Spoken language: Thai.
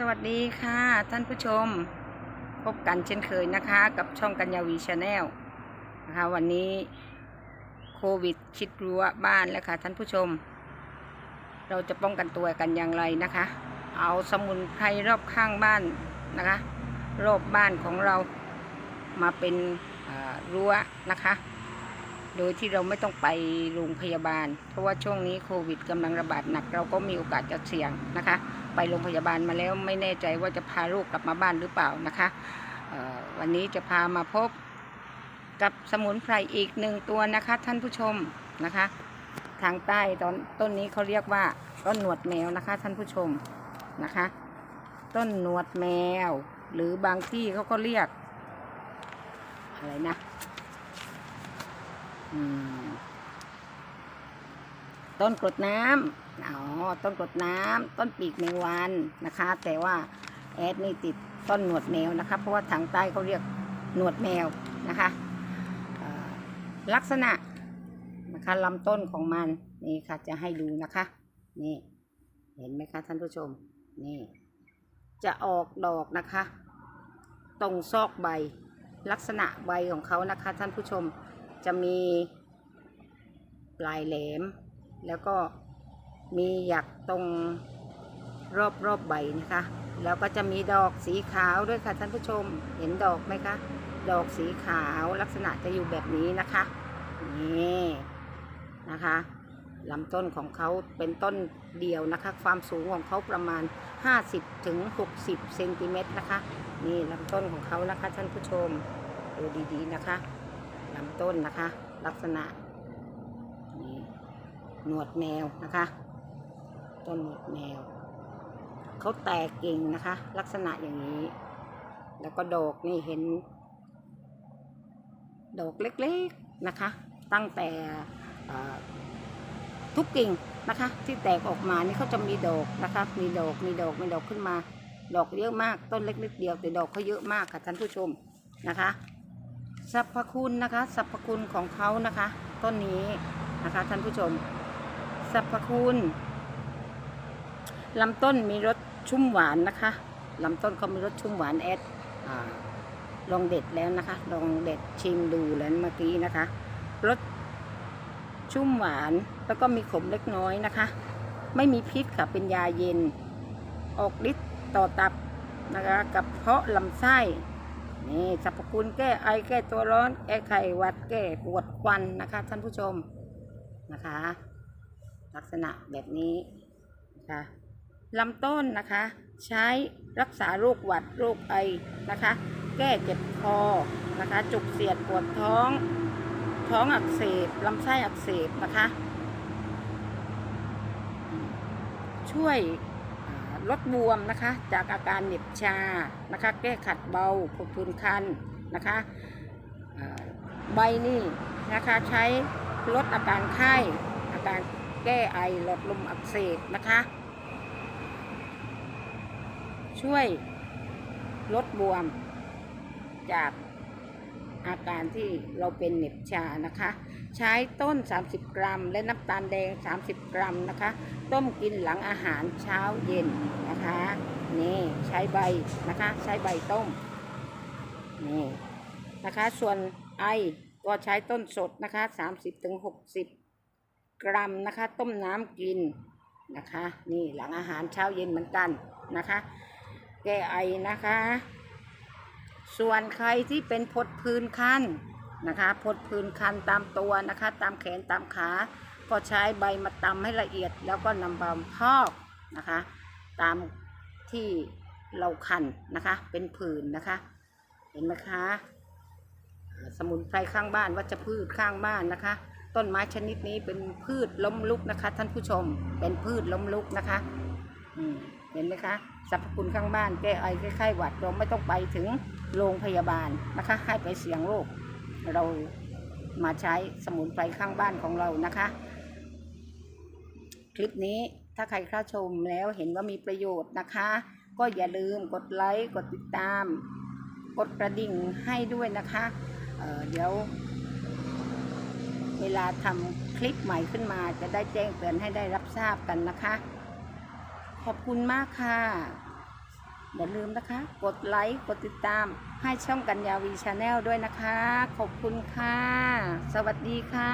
สวัสดีค่ะท่านผู้ชม พบกันเช่นเคยนะคะ กับช่องกัญญาวีชาแนลนะคะวันนี้โควิดชิดรั้วบ้านแล้วค่ะท่านผู้ชม เราจะป้องกันตัวกันอย่างไรนะคะ เอาสมุนไพรรอบข้างบ้านนะคะ รอบบ้านของเรามาเป็นรั้วนะคะ โดยที่เราไม่ต้องไปโรงพยาบาล เพราะว่าช่วงนี้โควิดกำลังระบาดหนักเราก็มีโอกาสจะเสี่ยงนะคะ ไปโรงพยาบาลมาแล้วไม่แน่ใจว่าจะพาลูกกลับมาบ้านหรือเปล่านะคะวันนี้จะพามาพบกับสมุนไพรอีกหนึ่งตัวนะคะ ท่านผู้ชมนะคะ ทางใต้ตอนต้นนี้เขาเรียกว่าต้นหนวดแมวนะคะ ท่านผู้ชมนะคะ ต้นหนวดแมว หรือบางที่เขาก็เรียกอะไรนะ ต้นกรดน้ำอ๋อ ต้นกรดน้ำ ต้นปีกแมงวันนะคะ แต่ว่าแอดนี่ติดต้นหนวดแมวนะคะ เพราะว่าทางใต้เขาเรียกหนวดแมวนะคะลักษณะนะคะลำต้นของมันนี่ค่ะจะให้ดูนะคะ นี่ เห็นไหมคะท่านผู้ชม นี่ จะออกดอกนะคะ ตรงซอกใบ ลักษณะใบของเขานะคะท่านผู้ชม จะมีปลายแหลม แล้วก็มีหยักตรงรอบรอบใบนะคะ แล้วก็จะมีดอกสีขาวด้วยค่ะท่านผู้ชมเห็นดอกไหมคะ ดอกสีขาวลักษณะจะอยู่แบบนี้นะคะนี่นะคะลำต้นของเขาเป็นต้นเดียวนะคะ ความสูงของเขาประมาณ 50ถึง60เซนติเมตรนะคะ นี่ลำต้นของเขานะคะท่านผู้ชมดูดีๆนะคะ ลำต้นนะคะ ลักษณะนี่หนวดแมวนะคะ ต้นหนวดแมวเขาแตกกิ่งนะคะ ลักษณะอย่างนี้ แล้วก็ดอกนี่เห็น ดอกเล็กๆนะคะ ตั้งแต่ทุกกิ่งนะคะ ที่แตกออกมานี่เขาจะมีดอกนะคะ มีดอกมีดอกมีดอกขึ้นมา ดอกเยอะมากต้นเล็กๆเดียวแต่ดอกเขาเยอะมากค่ะท่านผู้ชมนะคะ สรรพคุณนะคะสรรพคุณของเขานะคะ ต้นนี้นะคะท่านผู้ชมสรรพคุณลำต้นมีรสชุ่มหวานนะคะลำต้นเขามีรสชุ่มหวานแอดอลองเด็ดแล้วนะคะ ลองเด็ดชิมดูแล้วเมื่อกี้นะคะรสชุ่มหวานแล้วก็มีขมเล็กน้อยนะคะ ไม่มีพิษค่ะเป็นยาเย็น ออกฤทธิ์ต่อตับนะคะกับเพาะลำไส้ นี่สรรพคุณแก้ไอแก้ตัวร้อนแก้ไขหวัดแก้ปวดควันนะคะท่านผู้ชมนะคะ ลักษณะแบบนี้นะคะลำต้นนะคะ ใช้รักษาโรคหวัดโรคไอนะคะ แก้เจ็บคอนะคะ จุกเสียดปวดท้อง ท้องอักเสบลำไส้อักเสบนะคะ ช่วย ลดบวมนะคะ จากอาการเหน็บชานะคะ แก้ขัดเบาผดพื้นคันนะคะใบนี่นะคะใช้ลดอาการไข้อาการแก้ไอหลอดลมอักเสบนะคะ ช่วยลดบวมจาก อาการที่เราเป็นเหน็บชานะคะ ใช้ต้น 30 กรัม และน้ำตาลแดง 30 กรัมนะคะ ต้มกินหลังอาหารเช้าเย็นนะคะนี่ใช้ใบนะคะ ใช้ใบต้มนี่นะคะ ส่วนไอก็ใช้ต้นสดนะคะ 30-60กรัมนะคะ ต้มน้ำกินนะคะ นี่หลังอาหารเช้าเย็นเหมือนกันนะคะ แก้ไอนะคะ ส่วนใครที่เป็นพดพื้นคันนะคะพดพื้นคันตามตัวนะคะ ตามแขนตามขาก็ใช้ใบมาตำให้ละเอียด แล้วก็นำมาพอกนะคะ ตามที่เราคันนะคะ เป็นผื่นนะคะ เห็นไหมคะ สมุนไพรข้างบ้านวัชพืชข้างบ้านนะคะ ต้นไม้ชนิดนี้เป็นพืชล้มลุกนะคะ ท่านผู้ชมเป็นพืชล้มลุกนะคะ อืม เห็นไหมคะสรรพคุณข้างบ้านแก้ไอแก้ไข้หวัดเราไม่ต้องไปถึงโรงพยาบาลนะคะ ให้ไปเสี่ยงโรคเรามาใช้สมุนไพรข้างบ้านของเรานะคะ คลิปนี้ถ้าใครเข้าชมแล้วเห็นว่ามีประโยชน์นะคะ ก็อย่าลืมกดไลค์กดติดตาม กดกระดิ่งให้ด้วยนะคะเเดี๋ยว เวลาทำคลิปใหม่ขึ้นมาจะได้แจ้งเตือนให้ได้รับทราบกันนะคะ ขอบคุณมากค่ะ อย่าลืมนะคะ กดไลค์ กดติดตามให้ช่องกัญญาวีชาแนลด้วยนะคะ ขอบคุณค่ะ สวัสดีค่ะ